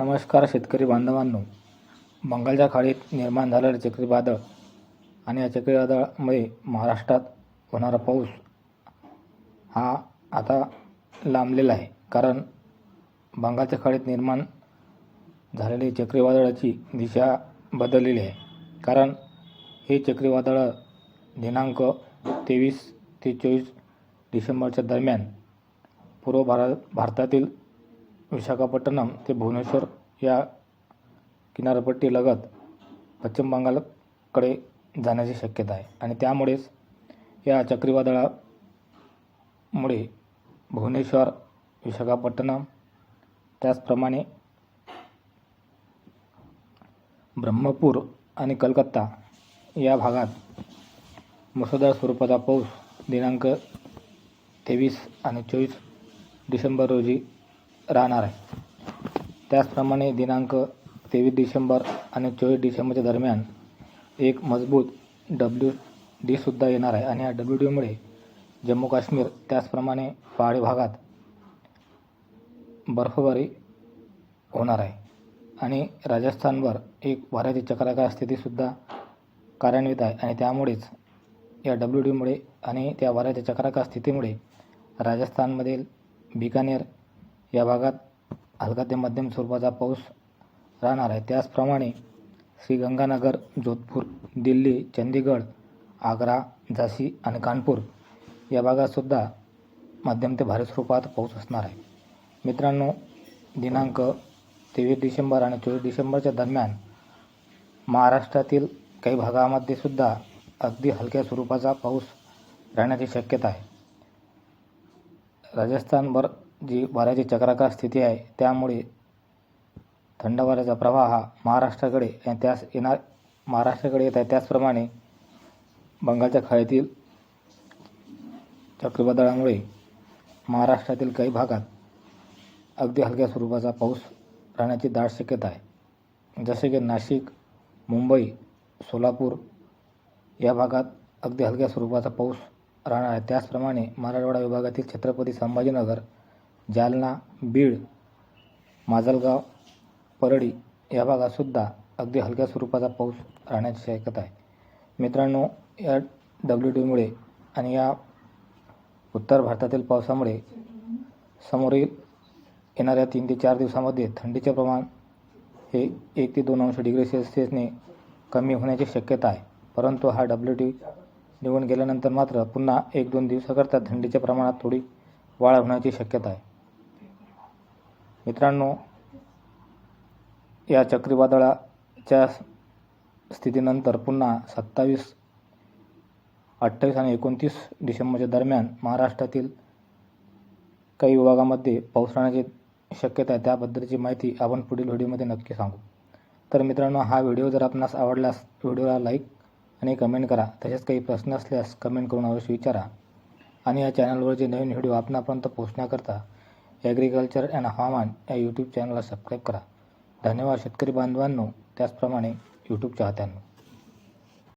नमस्कार शेतकरी बांधवांनो. बंगालच्या खाडीत निर्माण झालेले चक्रीवादळ आणि या चक्रीवादळामुळे महाराष्ट्रात होणारा पाऊस हा आता लांबलेला आहे. कारण बंगालच्या खाडीत निर्माण झालेली चक्रीवादळाची दिशा बदललेली आहे. कारण हे चक्रीवादळ दिनांक तेवीस ते चोवीस डिसेंबरच्या दरम्यान पूर्व भारत भारतातील विशाखापट्टणम ते भुवनेश्वर या किनारपट्टीलगत पश्चिम बंगालकडे जाण्याची शक्यता आहे. आणि त्यामुळेच या चक्रीवादळामुळे भुवनेश्वर विशाखापट्टणम त्याचप्रमाणे ब्रह्मपूर आणि कलकत्ता या भागात मुसळधार स्वरूपाचा पाऊस दिनांक तेवीस आणि चोवीस डिसेंबर रोजी राहणार आहे. त्याचप्रमाणे दिनांक तेवीस डिसेंबर आणि चोवीस डिसेंबरच्या दरम्यान एक मजबूत डब्ल्यू डीसुद्धा येणार आहे आणि या डब्ल्यू डीमुळे जम्मू काश्मीर त्याचप्रमाणे पहाडी भागात बर्फबारी होणार आहे. आणि राजस्थानवर एक वाऱ्याची चक्राकार स्थितीसुद्धा कार्यान्वित आहे आणि त्यामुळेच या डब्ल्यू डीमुळे आणि त्या वाऱ्याच्या चक्राकार स्थितीमुळे राजस्थानमधील बिकानेर या भागात हलका ते मध्यम स्वरूपाचा पाऊस राहणार आहे. त्याचप्रमाणे श्रीगंगानगर जोधपूर दिल्ली चंदीगड आग्रा झाशी आणि कानपूर या भागातसुद्धा मध्यम ते भारी स्वरूपात पाऊस असणार आहे. मित्रांनो दिनांक तेवीस डिसेंबर आणि चोवीस डिसेंबरच्या दरम्यान महाराष्ट्रातील काही भागामध्ये सुद्धा अगदी हलक्या स्वरूपाचा पाऊस राहण्याची शक्यता आहे. राजस्थानभर जी वाऱ्याची चक्राकार स्थिती आहे त्यामुळे थंड वाऱ्याचा प्रवाह हा महाराष्ट्राकडे त्यास येणार महाराष्ट्राकडे येत आहे. त्याचप्रमाणे बंगालच्या खाडीतील चक्रीवादळामुळे महाराष्ट्रातील काही भागात अगदी हलक्या स्वरूपाचा पाऊस राहण्याची दाट शक्यता आहे. जसे की नाशिक मुंबई सोलापूर या भागात अगदी हलक्या स्वरूपाचा पाऊस राहणार आहे. त्याचप्रमाणे मराठवाडा विभागातील छत्रपती संभाजीनगर जालना बीड माजलगाव परळी या भागातसुद्धा अगदी हलक्या स्वरूपाचा पाऊस राहण्याची शक्यता आहे. मित्रांनो या डब्ल्यू डीमुळे आणि या उत्तर भारतातील पावसामुळे समोरील येणाऱ्या तीन ते चार दिवसामध्ये थंडीचे प्रमाण हे एक ते दोन अंश डिग्री सेल्सिअसने कमी होण्याची शक्यता आहे. परंतु हा डब्ल्यू डी निघून गेल्यानंतर मात्र पुन्हा एक दोन दिवसाकरता थंडीच्या प्रमाणात थोडी वाढ होण्याची शक्यता आहे. मित्रांनो या चक्रीवादळाच्या स्थितीनंतर पुन्हा सत्तावीस अठ्ठावीस आणि एकोणतीस डिसेंबरच्या दरम्यान महाराष्ट्रातील काही विभागामध्ये पाऊस राहण्याची शक्यता आहे त्याबद्दलची माहिती आपण पुढील व्हिडिओमध्ये नक्की सांगू. तर मित्रांनो हा व्हिडिओ जर आपणास आवडल्यास व्हिडिओला लाईक आणि कमेंट करा. तसेच काही प्रश्न असल्यास कमेंट करून अवश्य विचारा. आणि या चॅनलवर जे नवीन व्हिडिओ आपणापर्यंत पोहोचण्याकरता ॲग्रिकल्चर अँड हवामान या यूट्यूब चॅनलला सबस्क्राईब करा. धन्यवाद शेतकरी बांधवांनो. त्याचप्रमाणे यूट्यूब चाहत्यांनो.